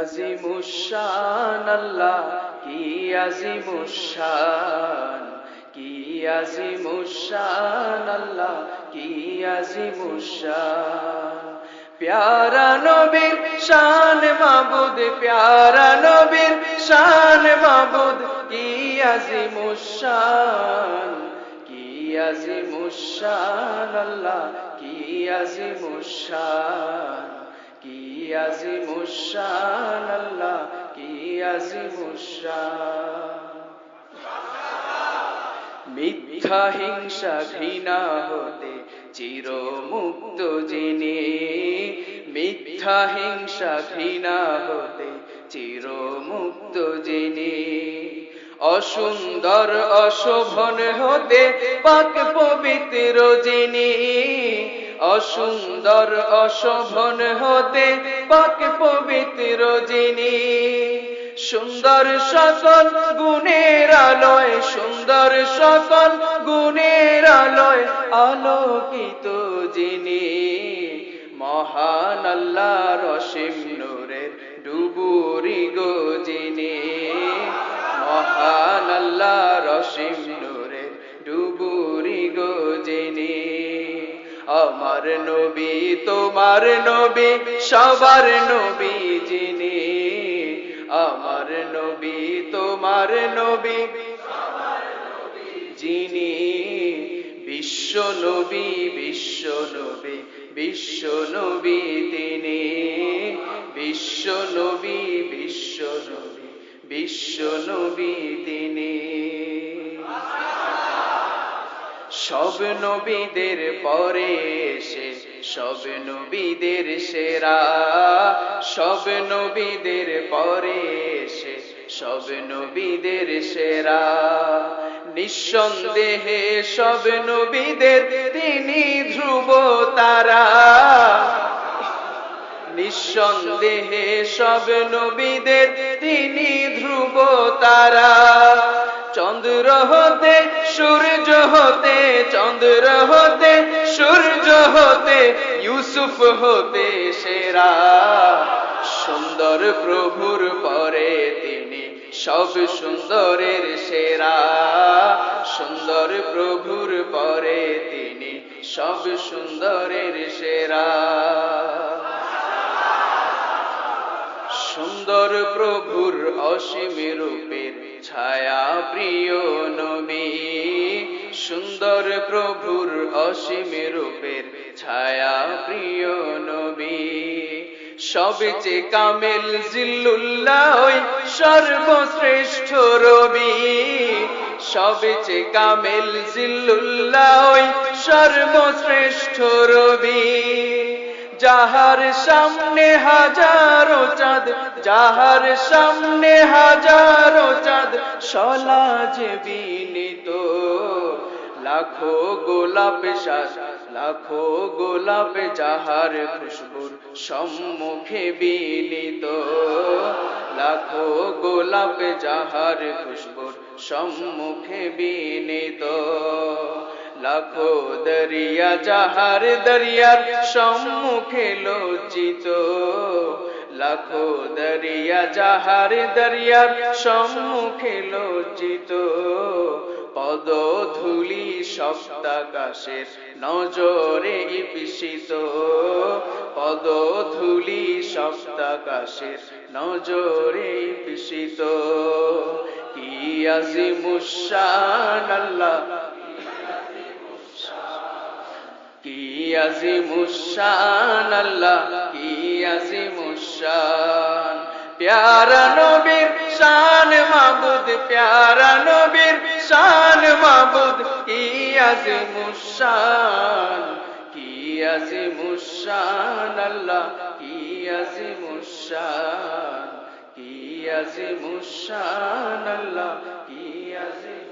আজিমুশান আল্লাহ, কি আজিমুশান কি আজিমুশান আল্লাহ, কি আজিমুশান প্যারা নবীর শান মাবুদ, প্যারা নবীর শান মাবুদ, কি আজিমুশান কি আজিমুশান আল্লাহ, কি আজিমুশান কি আল্লাহ, কি মিথ্যা হিংসা ঘৃণা হতে চির মুক্ত জেনে মিথ্যা হিংসা ঘৃণা হতে চির মুক্ত জেনে অসুন্দর অশোভন হতে পাক পবিত্র জেনে অসুন্দর অশোভন হতে পাক পবিত্র জেনে সুন্দর সকল গুণের আলোয়, সুন্দর সকল গুণের আলোয় আলোকিত যিনি। মহান আল্লাহ রসিম নূরের ডুবুরি গো যিনি। মহান আল্লাহ রসিম নূরের ডুবুরি গো যিনি। আমার নবী, তোমার নবী, সবার নবী যিনি। আমার নবী, তোমার নবী, যিনি। বিশ্ব নবী বিশ্ব নবী বিশ্ব নবী তিনি। বিশ্ব নবী বিশ্ব নবী বিশ্ব নবী তিনি। সব নবীদের পরে এসে, সব নবীদের সেরা। সব নবীদের পরে এসে, সব নবীদের সেরা। নিঃসন্দেহে সব নবীদের তিনি ধ্রুব তারা। নিঃসন্দেহে সব নবীদের তিনি ধ্রুব তারা। চন্দ্র হতে সূর্য হতে, চন্দ্র হতে, সূর্য হতে, ইউসুফ হতে সেরা। সুন্দর প্রভুর পরে তিনি সব সুন্দরের সেরা। সুন্দর প্রভুর পরে তিনি সব সুন্দরের সেরা। সুন্দর প্রভুর অসীম রূপের ছায়া প্রিয় নবী, সুন্দর প্রভুর অসীম রূপের ছায়া প্রিয় নবী সবচে কামেল জিল্লুল্লাহ সর্বশ্রেষ্ঠ রবি সবচে কামেল জিল্লুল্লাহ সর্বশ্রেষ্ঠ রবি। যাহার সামনে হাজারো চাঁদ, যাহার সামনে হাজারো চাঁদ, সলা যে বিনীত। লাখো গোলাপ লাখো গোলাপ যাহার খুশবুর সম্মুখে বিনীত। লাখো গোলাপ যাহার খুশবুর সম্মুখে বিনীত। লাখো দরিয়া যাহার দরিয়ার সম্মুখে লজ্জিত। লাখো দরিয়া যাহার দরিয়ার সম্মুখে লজ্জিত। পদ ধুলি সপ্তাকাশের নজরে ইপিসিত পদ ধুলি সপ্তাকাশের নজরে ইপিসিত কি আজিমুশান আল্লাহ কি আজিমুশান আল্লাহ, কি আজিমুশান প্যারা নবীর শান মাবুদ, প্যারা নবীর শান মাবুদ, কি আজিমুশান কি আজিমুশান আল্লাহ, কি আজিমুশান কি আজিমুশান আল্লাহ, কি আজিম